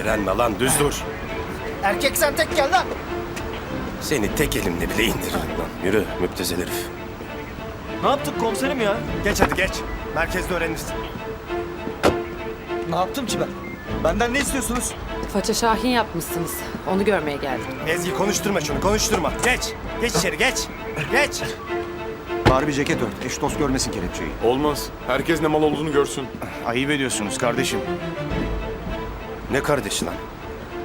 Direnme lan düz dur. Erkek sen tek gel lan. Seni tek elimle bile indiririm lan. Yürü müptezel herif. Ne yaptık komiserim ya? Geç hadi geç. Merkezde öğrenirsin. Ne yaptım ki ben? Benden ne istiyorsunuz? Faça Şahin yapmışsınız. Onu görmeye geldim. Ezgi konuşturma şunu konuşturma. Geç. Geç içeri geç. Geç. Barbie ceket ört. Eş dost görmesin kelepçeyi. Olmaz. Herkes ne mal olduğunu görsün. Ayıp ediyorsunuz kardeşim. Ne kardeş lan?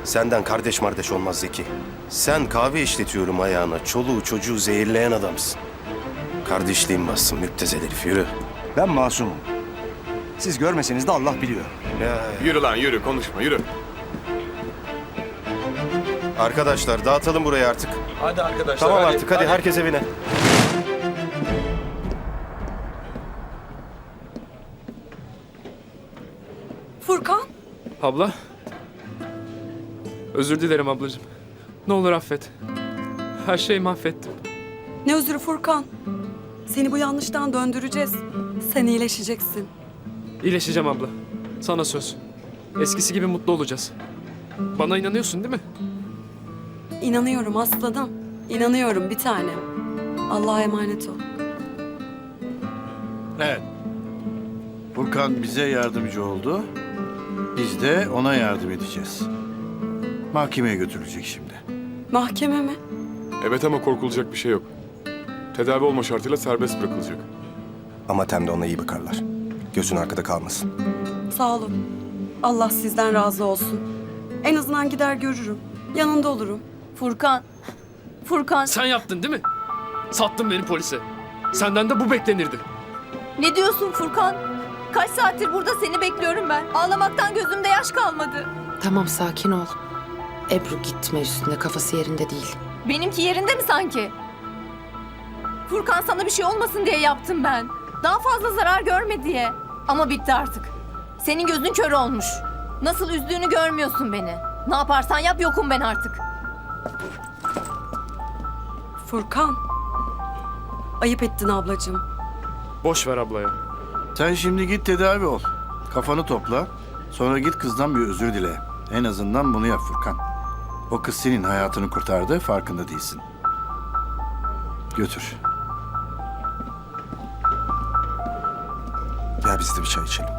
Senden kardeş mardeş olmaz Zeki. Sen kahve işletiyorum ayağına. Çoluğu çocuğu zehirleyen adamsın. Kardeşliğim bassın müptezel herif yürü. Ben masumum. Siz görmeseniz de Allah biliyor. Ya, Yürü lan yürü konuşma yürü. arkadaşlar dağıtalım burayı artık. Hadi arkadaşlar. Tamam artık hadi herkes evine. Furkan, Abla. Özür dilerim ablacığım. Ne olur affet. Her şeyi mahvettim. ne özürü Furkan? Seni bu yanlıştan döndüreceğiz. Sen iyileşeceksin. İyileşeceğim abla. Sana söz. Eskisi gibi mutlu olacağız. Bana inanıyorsun değil mi? İnanıyorum aslanım. İnanıyorum bir tanem. Allah'a emanet ol. Evet. Furkan bize yardımcı oldu. Biz de ona yardım edeceğiz. Mahkemeye götürülecek şimdi. Mahkeme mi? Evet ama korkulacak bir şey yok. Tedavi olma şartıyla serbest bırakılacak. Ama Tem'de ona iyi bakarlar. Gözün arkada kalmasın. Sağ olun. Allah sizden razı olsun. En azından gider görürüm. Yanında olurum. Furkan. Furkan Sen yaptın değil mi? Sattın beni polise. Senden de bu beklenirdi. ne diyorsun Furkan? Kaç saattir burada seni bekliyorum ben. Ağlamaktan gözümde yaş kalmadı. Tamam sakin ol. Ebru gitme üstüne kafası yerinde değil. Benimki yerinde mi sanki? Furkan sana bir şey olmasın diye yaptım ben. Daha fazla zarar görme diye. Ama bitti artık. Senin gözün kör olmuş. Nasıl üzdüğünü görmüyorsun beni. Ne yaparsan yap yokum ben artık. Furkan. Ayıp ettin ablacığım. Boş ver abla ya. Sen şimdi git tedavi ol. Kafanı topla. Sonra git kızdan bir özür dile. En azından bunu yap Furkan. O kız senin hayatını kurtardı, farkında değilsin. Götür. Gel biz de bir çay içelim.